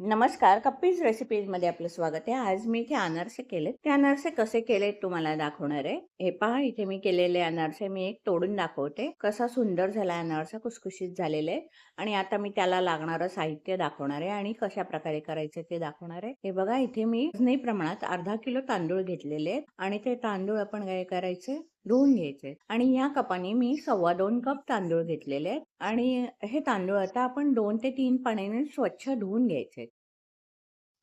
नमस्कार कप्पीज रेसिपीजमध्ये आपलं स्वागत आहे. आज मी इथे अनारसे केले ते अनारसे कसे केले तुम्हाला दाखवणार आहे. हे पहा इथे मी केलेले अनारसे मी एक तोडून दाखवते. कसा सुंदर झाला अनारसा कुसकुशीत झालेले आहे आणि आता मी त्याला लागणारं साहित्य दाखवणार आहे आणि कशा प्रकारे करायचे ते दाखवणार आहे. हे बघा इथे मी प्रमाणात अर्धा किलो तांदूळ घेतलेले आहेत. आणि ते तांदूळ आपण काय करायचे? धुवून घ्यायचे. आणि या कपाने मी सव्वा दोन कप तांदूळ घेतलेले आहेत. आणि हे तांदूळ आता आपण दोन ते तीन पाण्याने स्वच्छ धुवून घ्यायचे.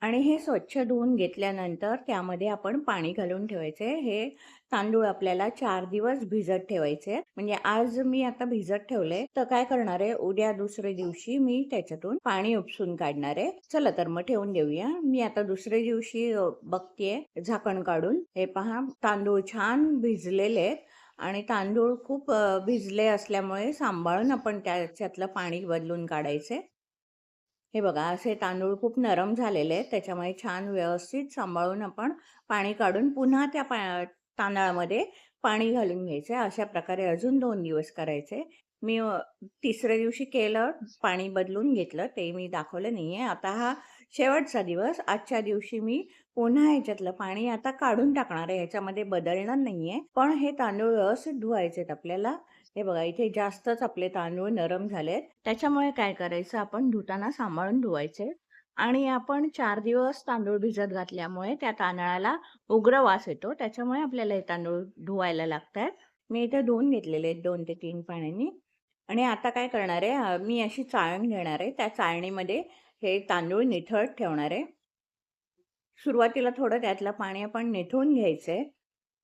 आणि हे स्वच्छ धुवून घेतल्यानंतर त्यामध्ये आपण पाणी घालून ठेवायचे. हे तांदूळ आपल्याला चार दिवस भिजत ठेवायचे. म्हणजे आज मी आता भिजत ठेवले. तर काय करणार आहे? उद्या दुसऱ्या दिवशी मी त्याच्यातून पाणी उपसून काढणार आहे. चला तर मग ठेवून देऊया. मी आता दुसऱ्या दिवशी बघतेय झाकण काढून. हे पहा तांदूळ छान भिजलेले आहेत. आणि तांदूळ खूप भिजले असल्यामुळे सांभाळून आपण त्याच्यातलं पाणी बदलून काढायचे. हे बघा असे तांदूळ खूप नरम झालेले आहेत त्याच्यामुळे छान व्यवस्थित सांभाळून आपण पाणी काढून पुन्हा त्या पा तांदळामध्ये पाणी घालून घ्यायचे. अशा प्रकारे अजून दोन दिवस करायचे. मी तिसऱ्या दिवशी केलं पाणी बदलून घेतलं ते मी दाखवलं नाही आहे आता हा शेवटचा दिवस. आजच्या दिवशी मी पुन्हा ह्याच्यातलं पाणी आता काढून टाकणार आहे. ह्याच्यामध्ये बदलणार नाही आहे पण हे तांदूळ व्यवस्थित धुवायचे आहेत आपल्याला. हे बघा इथे जास्तच आपले तांदूळ नरम झालेत. त्याच्यामुळे काय करायचं आपण धुताना सांभाळून धुवायचे आणि आपण चार दिवस तांदूळ भिजत घातल्यामुळे त्या तांदळाला उग्र वास येतो. त्याच्यामुळे आपल्याला हे तांदूळ धुवायला लागतात. मी इथे धुवून घेतलेले आहेत दोन ते तीन पाण्याने. आणि आता काय करणार आहे मी अशी चाळण घेणार आहे. त्या चाळणीमध्ये हे तांदूळ निथळत ठेवणार आहे. सुरुवातीला थोडं त्यातलं पाणी आपण निथळून घ्यायचं आहे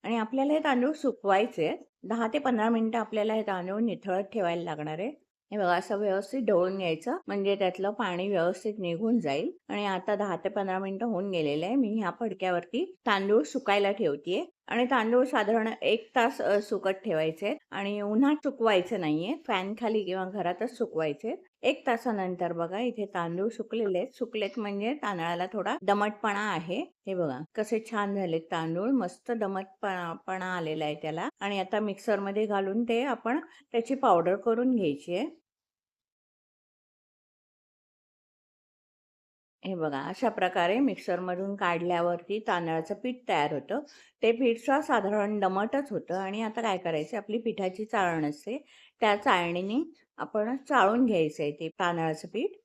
आणि आपल्याला हे तांदूळ सुकवायचे आहेत. दहा ते पंधरा मिनिटं आपल्याला हे तांदूळ निथळत ठेवायला लागणार आहे. हे बघा असं व्यवस्थित ढवळून घ्यायचं. म्हणजे त्यातलं पाणी व्यवस्थित निघून जाईल. आणि आता दहा ते पंधरा मिनिटं होऊन गेलेले आहे. मी ह्या फडक्यावरती तांदूळ सुकायला ठेवतीये. आणि तांदूळ साधारण एक तास सुकत ठेवायचे आणि उन्हात सुकवायचे नाहीये. फॅन खाली किंवा घरातच सुकवायचे एक तासानंतर बघा इथे तांदूळ सुकलेले आहेत. सुकलेत म्हणजे तांदळाला थोडा दमटपणा आहे. हे बघा कसे छान झाले तांदूळ. मस्त दमटपणा आलेला आहे त्याला. आणि आता मिक्सरमध्ये घालून ते आपण त्याची पावडर करून घ्यायची आहे. हे बघा अशा प्रकारे मिक्सरमधून काढल्यावरती तांदळाचं पीठ तयार होतं. ते पीठचा साधारण दमटच होतं. आणि आता काय करायचं आपली पिठाची चाळण असते. त्या चाळणीने आपण चाळून घ्यायचं आहे ते तांदळाचं पीठ.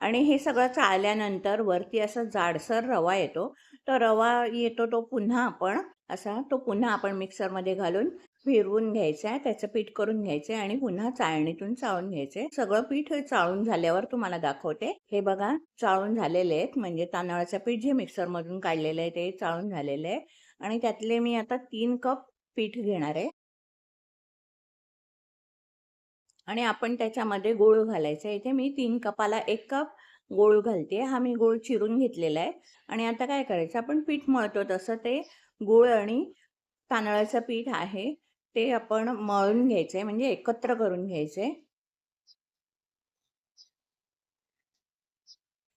आणि हे सगळं चाळल्यानंतर वरती असा जाडसर रवा येतो. तो रवा येतो तो पुन्हा आपण असा तो पुन्हा आपण मिक्सरमध्ये घालून फिरवून घ्यायचं आहे त्याचं पीठ करून घ्यायचे आणि पुन्हा चाळणीतून चाळून घ्यायचे सगळं पीठ चाळून झाल्यावर तुम्हाला दाखवते. हे बघा चाळून झालेले आहेत. म्हणजे तांदळाचं पीठ जे मिक्सरमधून काढलेलं आहे ते चाळून झालेलं आहे. आणि त्यातले मी आता तीन कप पीठ घेणार आहे. आणि आपण त्याच्यामध्ये गूळ घालायचा इथे मी तीन कपाला एक कप गूळ घालते. हा मी गूळ चिरून घेतलेला आहे. आणि आता काय करायचं आपण पीठ मळतो. तसं ते गूळ आणि तांदळाचं पीठ आहे. ते आपण मळून घ्यायचे म्हणजे एकत्र करून घ्यायचे.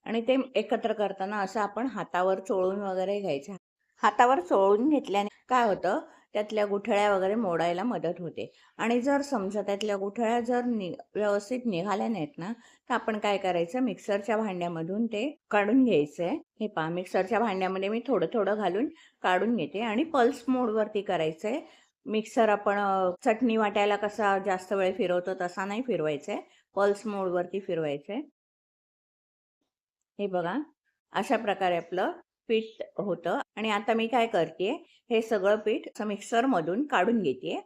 आणि ते एकत्र करताना असं आपण हातावर चोळून वगैरे घ्यायचं. हातावर चोळून घेतल्याने काय होतं? त्यातल्या गुठळ्या वगैरे मोडायला मदत होते. आणि जर समजा त्यातल्या गुठळ्या जर नि व्यवस्थित निघाल्या नाहीत ना तर आपण काय करायचं? मिक्सरच्या भांड्यामधून ते काढून घ्यायचं. आहे हे पहा मिक्सरच्या भांड्यामध्ये मी थोडं थोडं घालून काढून घेते. आणि पल्स मोडवरती करायचं. आहे मिक्सर आपण चटणी वाटायला कसा जास्त वेळ फिरवतो तसा नाही फिरवायचा. आहे पल्स मोडवरती फिरवायचं. आहे हे बघा. अशा प्रकारे आपलं पीठ होतं. आणि आता मी काय करते हे सगळं पीठ मिक्सरमधून काढून घेते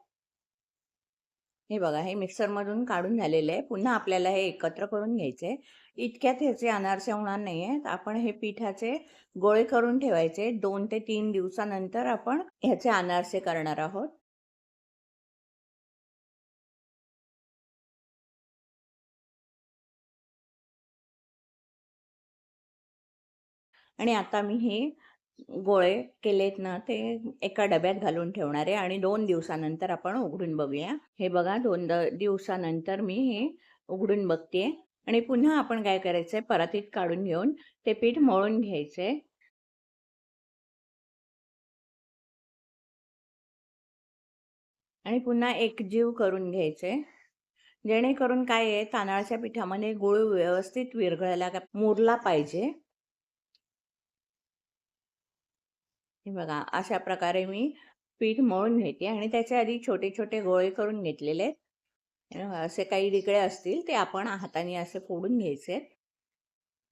हे बघा हे मिक्सरमधून काढून झालेलं आहे. पुन्हा आपल्याला हे एकत्र करून घ्यायचे इतक्यात ह्याचे अनारसे होणार नाही आहेत आपण हे पिठाचे गोळे करून ठेवायचे. दोन ते तीन दिवसानंतर आपण ह्याचे अनारसे करणार आहोत. आणि आता मी हे गोळे केलेत ना ते एका डब्यात घालून ठेवणार आहे आणि दोन दिवसानंतर आपण उघडून बघूया. हे बघा दोन दिवसानंतर मी हे उघडून बघते. आणि पुन्हा आपण काय करायचंय परातीत काढून घेऊन ते पीठ मळून घ्यायचंय. आणि पुन्हा एकजीव करून घ्यायचे जेणेकरून काय आहे तांदळाच्या पिठामध्ये गुळ व्यवस्थित विरघळायला मुरला पाहिजे. हे बघा अशा प्रकारे मी पीठ मळून घेते आणि त्याच्या आधी छोटे छोटे गोळे करून घेतलेले आहेत. असे काही डिकळे असतील ते आपण हाताने असे फोडून घ्यायचे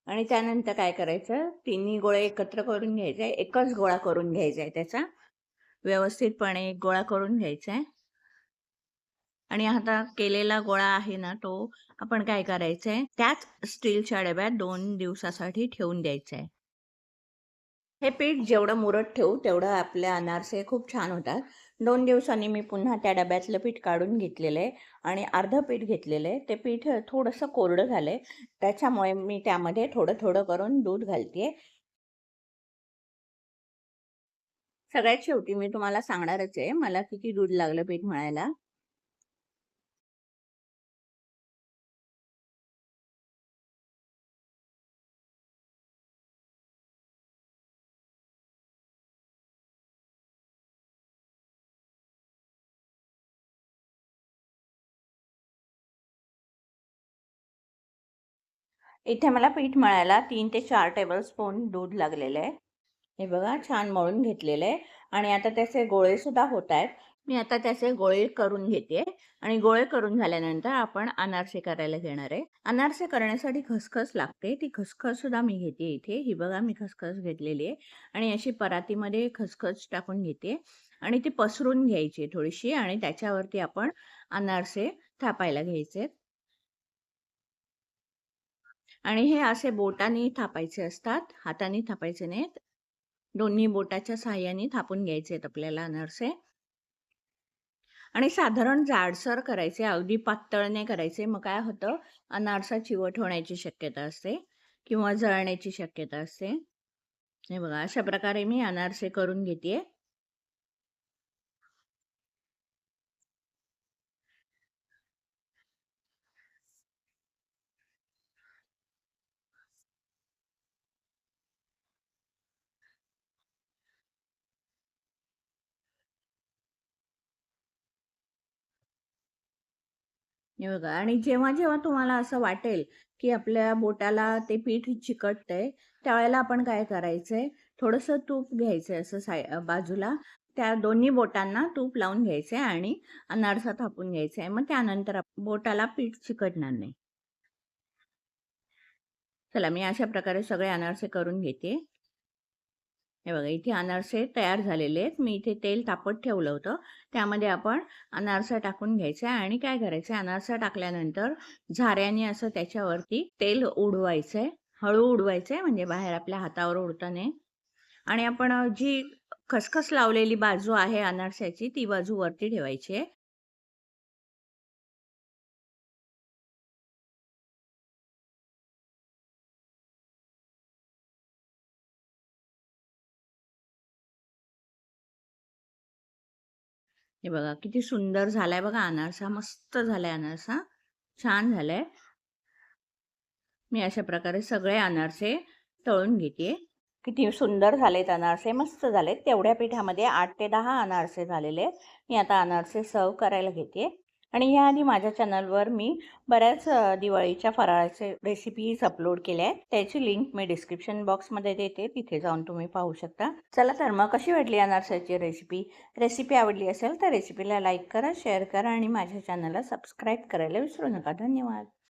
आणि त्यानंतर काय करायचं तिन्ही गोळे एकत्र करून घ्यायचे एकच गोळा करून घ्यायचा आहे त्याचा. व्यवस्थितपणे एक गोळा करून घ्यायचा आहे. आणि आता केलेला गोळा आहे ना तो आपण काय करायचा आहे त्याच स्टीलच्या डब्यात दोन दिवसासाठी ठेवून द्यायचा आहे. हे पीठ जेवढं मुरत ठेवू तेवढं आपले अनारसे खूप छान होतात. दोन दिवसांनी मी पुन्हा त्या डब्यातलं पीठ काढून घेतलेलं आहे आणि अर्धं पीठ घेतलेलं आहे. ते पीठ थोडंसं कोरडं झालं आहे त्याच्यामुळे मी त्यामध्ये थोडं थोडं करून दूध घालते सगळ्यात शेवटी मी तुम्हाला सांगणारच आहे मला किती दूध लागलं पीठ म्हणायला इथे मला पीठ मळायला तीन ते चार टेबल स्पून दूध लागलेलं आहे. हे बघा छान मळून घेतलेलं आहे. आणि आता त्याचे गोळेसुद्धा होत आहेत. मी आता त्याचे गोळे करून घेते. आणि गोळे करून झाल्यानंतर आपण अनारसे करायला घेणार आहे. अनारसे करण्यासाठी खसखस लागते. ती खसखस सुद्धा मी घेते इथे. ही बघा मी खसखस घेतलेली आहे. आणि अशी परातीमध्ये खसखस टाकून घेते. आणि ती पसरून घ्यायची थोडीशी. आणि त्याच्यावरती आपण अनारसे थापायला घ्यायचे. आणि हे असे बोटाने थापायचे असतात हाताने थापायचे नाहीत. दोन्ही बोटाच्या साह्याने थापून घ्यायचे आहेत आपल्याला अनारसे. आणि साधारण जाडसर करायचे अगदी पातळने करायचे. मग काय होतं? अनारसा चिवट होण्याची शक्यता असते किंवा जळण्याची शक्यता असते. हे बघा अशा प्रकारे मी अनारसे करून घेते हे बघा. आणि जेव्हा जेव्हा तुम्हाला असं वाटेल की आपल्या बोटाला ते पीठ चिकटतंय त्यावेळेला आपण काय करायचंय? थोडंसं तूप घ्यायचंय असं साय बाजूला. त्या दोन्ही बोटांना तूप लावून घ्यायचंय आणि अनारसा थापून घ्यायचंय. मग त्यानंतर बोटाला पीठ चिकटणार नाही. चला मी अशा प्रकारे सगळे अनारसे करून घेते. हे बघा इथे अनारसे तयार झालेले आहेत. मी इथे तेल तापत ठेवलं होतं. त्यामध्ये आपण अनारसा टाकून घ्यायचा आणि काय करायचं अनारसा टाकल्यानंतर झाऱ्याने असं त्याच्यावरती तेल उडवायचंय. हळू उडवायचं आहे म्हणजे बाहेर आपल्या हातावर उडता नये आणि आपण जी खसखस लावलेली बाजू आहे अनारशाची ती बाजू वरती ठेवायची आहे. हे बघा किती सुंदर झालाय बघा अनारसा मस्त झालाय अनारसा. छान झालाय. मी अशा प्रकारे सगळे अनारसे तळून घेते. किती सुंदर झालेत अनारसे मस्त झालेत. तेवढ्या पिठामध्ये आठ ते दहा अनारसे झालेले मी आता अनारसे सर्व करायला घेते. आणि याआधी माझ्या चॅनलवर मी बऱ्याच दिवाळीच्या फराळाचे रेसिपीज अपलोड केल्या आहेत. त्याची लिंक मी डिस्क्रिप्शन बॉक्समध्ये देते. तिथे जाऊन तुम्ही पाहू शकता. चला तर मग कशी वाटली अनारसाची रेसिपी रेसिपी आवडली असेल तर रेसिपीला लाईक करा शेअर करा आणि माझ्या चॅनलला सबस्क्राईब करायला विसरू नका. धन्यवाद.